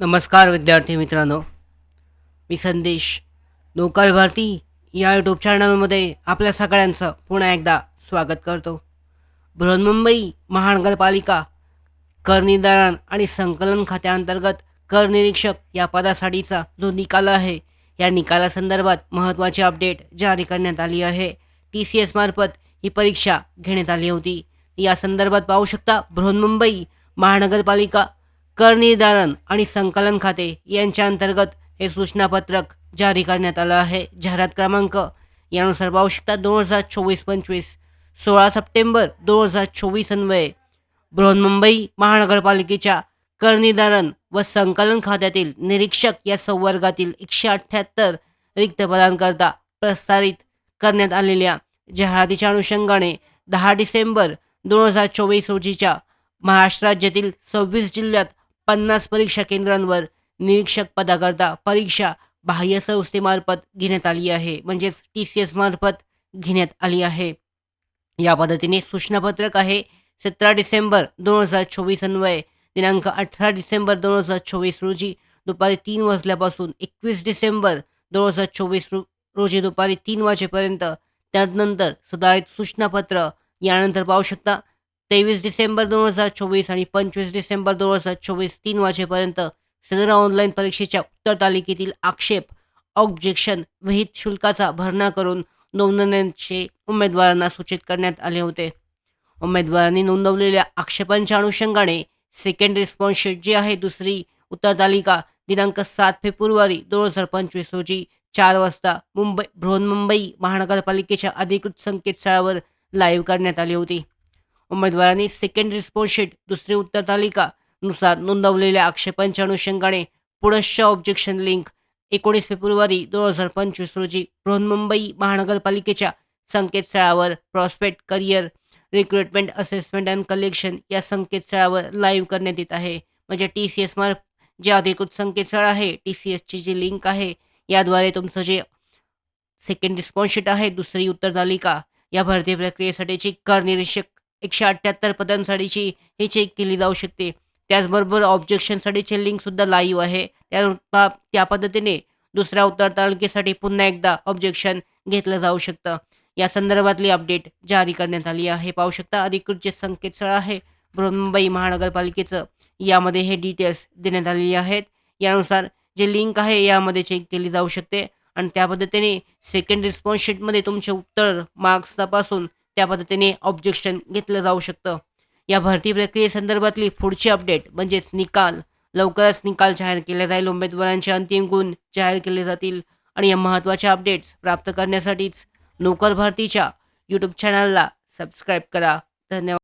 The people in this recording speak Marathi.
नमस्कार विद्यार्थी मित्रांनो. मी संदेश नोकर भारती या यूट्यूब चॅनलमध्ये आपल्या सगळ्यांचं पुन्हा एकदा स्वागत करतो. बृहन्मुंबई महानगरपालिका कर निर्धारण आणि संकलन खात्याअंतर्गत कर निरीक्षक या पदासाठीचा जो निकाल आहे या निकालासंदर्भात महत्त्वाची अपडेट जारी करण्यात आली आहे. टी सी एसमार्फत ही परीक्षा घेण्यात आली होती. या संदर्भात पाहू शकता बृहन्मुंबई महानगरपालिका कर निर्धारण आणि संकलन खाते यांच्या अंतर्गत हे सूचनापत्रक जारी करण्यात आलं आहे. जाहिरात क्रमांक यानुसार पाहू शकता दोन हजार चोवीस पंचवीस सोळा सप्टेंबर दोन हजार चोवीस अन्वये बृहन्मुंबई महानगरपालिकेच्या कर निर्धारण व संकलन खात्यातील निरीक्षक या संवर्गातील एकशे अठ्ठ्याहत्तर रिक्त पदांकरता प्रसारित करण्यात आलेल्या जाहिरातीच्या अनुषंगाने दहा डिसेंबर दोन हजार चोवीस रोजीच्या महाराष्ट्र राज्यातील सव्वीस जिल्ह्यात पन्नास परीक्षा केंद्रांवर निरीक्षक पदाकरता परीक्षा बाह्य संस्थेमार्फत घेण्यात आली आहे. म्हणजेच टी सी एस मार्फत घेण्यात आली आहे. या पद्धतीने सूचनापत्रक आहे. सतरा डिसेंबर दोन हजार चोवीस अन्वये दिनांक अठरा डिसेंबर दोन हजार चोवीस रोजी दुपारी तीन वाजल्यापासून एकवीस डिसेंबर दोन हजार चोवीस रो रोजी दुपारी तीन वाजेपर्यंत त्यानंतर सुधारित सूचनापत्र यानंतर पाहू शकता. तेवीस डिसेंबर दोन हजार चोवीस आणि पंचवीस डिसेंबर दोन हजार चोवीस तीन वाजेपर्यंत सदर ऑनलाईन परीक्षेच्या उत्तर तालिकेतील आक्षेप ऑब्जेक्शन विहित शुल्काचा भरणा करून नोंदवण्याचे उमेदवारांना सूचित करण्यात आले होते. उमेदवारांनी नोंदवलेल्या आक्षेपांच्या अनुषंगाने सेकंड रिस्पॉन्स शीट जी आहे दुसरी उत्तर तालिका दिनांक सात फेब्रुवारी दोन हजार पंचवीस रोजी चार वाजता मुंबई बृहन्मुंबई महानगरपालिकेच्या अधिकृत संकेतस्थळावर लाईव्ह करण्यात आली होती. उमेदवारांनी सेकंड रिस्पॉन्स शीट दुसरी उत्तर तालिका नुसार नोंदवलेल्या आक्षेपांच्या अनुषंगाने पुनश्च ऑब्जेक्शन लिंक एकोणीस फेब्रुवारी दोन हजार पंचवीस रोजी बृहन्मुंबई महानगरपालिकेच्या संकेतस्थळावर prospect career recruitment assessment and collection या संकेतस्थळावर लाईव्ह करण्यात येत आहे. म्हणजे टी सी एस मार्फ जे अधिकृत संकेतस्थळ आहे टी सी एसची जी लिंक आहे याद्वारे तुमचं जे सेकंड रिस्पॉन्स शीट आहे दुसरी उत्तर तालिका या भरती प्रक्रियेसाठीची करनिरीक्षक एकशे अठ्ठ्याहत्तर पदांसाठीची ही चेक केली जाऊ शकते. त्याचबरोबर ऑब्जेक्शनसाठीचे लिंकसुद्धा लाईव्ह आहे. त्या पा- त्या पद्धतीने दुसऱ्या उत्तर तालुक्यासाठी पुन्हा एकदा ऑब्जेक्शन घेतलं जाऊ शकतं. या संदर्भातली अपडेट जारी करण्यात आली आहे. पाहू शकता अधिकृत जे संकेतस्थळ आहे मुंबई महानगरपालिकेचं यामध्ये हे डिटेल्स देण्यात आलेली आहेत. यानुसार जे लिंक आहे यामध्ये चेक केली जाऊ शकते. आणि त्या पद्धतीने सेकंड रिस्पॉन्स शीटमध्ये तुमचे उत्तर मार्क्स तपासून त्या पद्धतीने ऑब्जेक्शन घेतलं जाऊ शकतं. या भरती प्रक्रियेसंदर्भातली पुढची अपडेट म्हणजेच निकाल. लवकरच निकाल जाहीर केले जाईल. उमेदवारांचे अंतिम गुण जाहीर केले जातील. आणि या महत्त्वाच्या अपडेट्स प्राप्त करण्यासाठीच नोकर भरतीच्या यूट्यूब चॅनलला सबस्क्राईब करा. धन्यवाद.